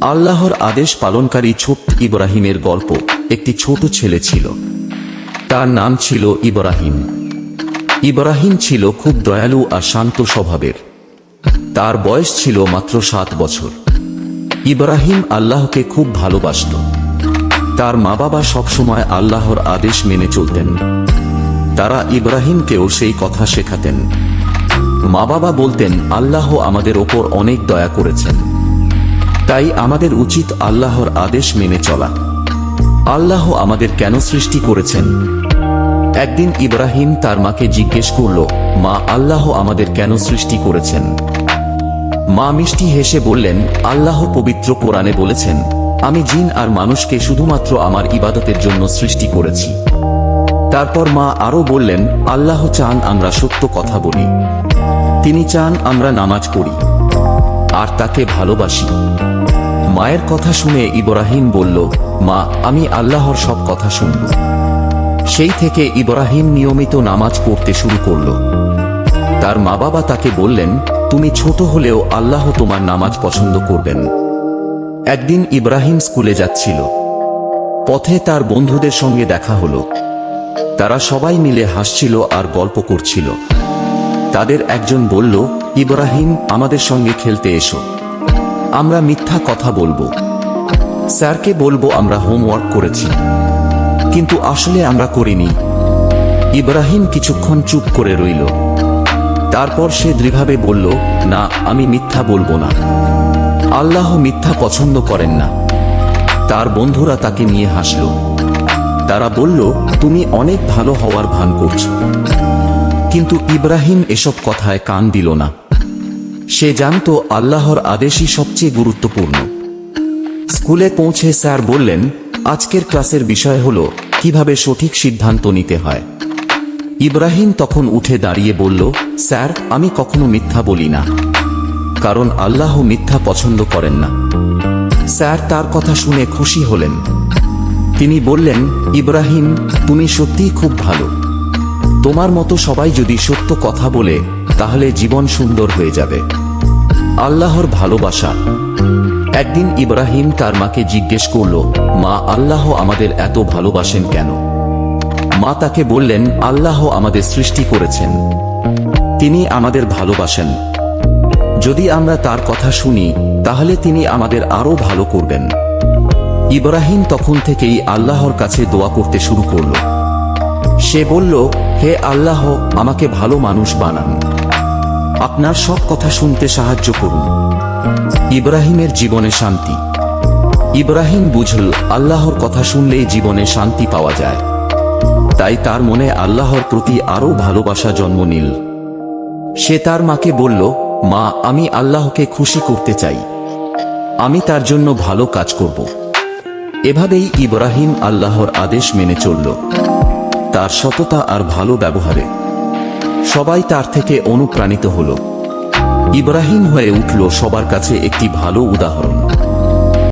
আল্লাহর আদেশ পালনকারী ছোট্ট ইব্রাহিমের গল্প একটি ছোট ছেলে ছিল। তার নাম ছিল ইব্রাহিম। ইব্রাহিম ছিল খুব দয়ালু আর শান্ত স্বভাবের। তার বয়স ছিল মাত্র সাত বছর। ইব্রাহিম আল্লাহকে খুব ভালোবাসত। তার মা বাবা সবসময় আল্লাহর আদেশ মেনে চলতেন। তারা ইব্রাহিমকেও সেই কথা শেখাতেন। মা বাবা বলতেন, আল্লাহ আমাদের ওপর অনেক দয়া করেছেন। তাই আমাদের উচিত আল্লাহর আদেশ মেনে চলা। আল্লাহ আমাদের কেন সৃষ্টি করেছেন? একদিন ইব্রাহিম তার মাকে জিজ্ঞেস করল, মা, আল্লাহ আমাদের কেন সৃষ্টি করেছেন? মা মিষ্টি হেসে বললেন, আল্লাহ পবিত্র কোরআনে বলেছেন, আমি জিন আর মানুষকে শুধুমাত্র আমার ইবাদতের জন্য সৃষ্টি করেছি। তারপর মা আরও বললেন, আল্লাহ চান আমরা সত্য কথা বলি। তিনি চান আমরা নামাজ পড়ি, আর তাকে ভালোবাসি। মায়ের কথা শুনে ইব্রাহিম বলল, মা, আমি আল্লাহর সব কথা শুনব। সেই থেকে ইব্রাহিম নিয়মিত নামাজ পড়তে শুরু করল। তার মা বাবা তাকে বললেন, তুমি ছোট হলেও আল্লাহ তোমার নামাজ পছন্দ করবেন। একদিন ইব্রাহিম স্কুলে যাচ্ছিল। পথে তার বন্ধুদের সঙ্গে দেখা হলো। তারা সবাই মিলে হাসছিল আর গল্প করছিল। তাদের একজন বলল, ইব্রাহিম, আমাদের সঙ্গে খেলতে এসো। আমরা মিথ্যা কথা বলব। স্যারকে বলব আমরা হোমওয়ার্ক করেছি। কিন্তু আসলে আমরা করিনি। ইব্রাহিম কিছুক্ষণ চুপ করে রইল। তারপর সে দৃঢ়ভাবে বলল, না, আমি মিথ্যা বলব না। আল্লাহ মিথ্যা পছন্দ করেন না। তার বন্ধুরা তাকে নিয়ে হাসল। তারা বলল, তুমি অনেক ভালো হওয়ার ভান করছ। কিন্তু ইব্রাহিম এসব কথায় কান দিল না। সে জানত আল্লাহর আদেশই সবচেয়ে গুরুত্বপূর্ণ। স্কুলে পৌঁছে স্যার বললেন, আজকের ক্লাসের বিষয় হল, কীভাবে সঠিক সিদ্ধান্ত নিতে হয়? ইব্রাহিম তখন উঠে দাঁড়িয়ে বলল, স্যার, আমি কখনো মিথ্যা বলি না, কারণ আল্লাহ মিথ্যা পছন্দ করেন না। স্যার তার কথা শুনে খুশি হলেন। তিনি বললেন, ইব্রাহিম, তুমি সত্যিই খুব ভালো। তোমার মতো সবাই যদি সত্য কথা বলে, তাহলে জীবন সুন্দর হয়ে যাবে। আল্লাহর ভালোবাসা। একদিন ইব্রাহিম তার মাকে জিজ্ঞেস করল, মা, আল্লাহ আমাদের এত ভালোবাসেন কেন? মা তাকে বললেন, আল্লাহ আমাদের সৃষ্টি করেছেন। তিনি আমাদের ভালোবাসেন। যদি আমরা তার কথা শুনি, তাহলে তিনি আমাদের আরও ভালো করবেন। ইব্রাহিম তখন থেকেই আল্লাহর কাছে দোয়া করতে শুরু করল। সে বলল, হে আল্লাহ, আমাকে ভালো মানুষ বানান। আপনার সব কথা শুনতে সাহায্য করুন। ইব্রাহিমের জীবনে শান্তি। ইব্রাহিম বুঝল, আল্লাহর কথা শুনলেই জীবনে শান্তি পাওয়া যায়। তাই তার মনে আল্লাহর প্রতি আরও ভালোবাসা জন্ম নিল। সে তার মাকে বলল, মা, আমি আল্লাহকে খুশি করতে চাই। আমি তার জন্য ভালো কাজ করব। এভাবেই ইব্রাহিম আল্লাহর আদেশ মেনে চলল। তার সততা আর ভালো ব্যবহারে। সবাই তার থেকে অনুপ্রাণিত হল। ইব্রাহিম হয়ে উঠল সবার কাছে একটি ভালো উদাহরণ।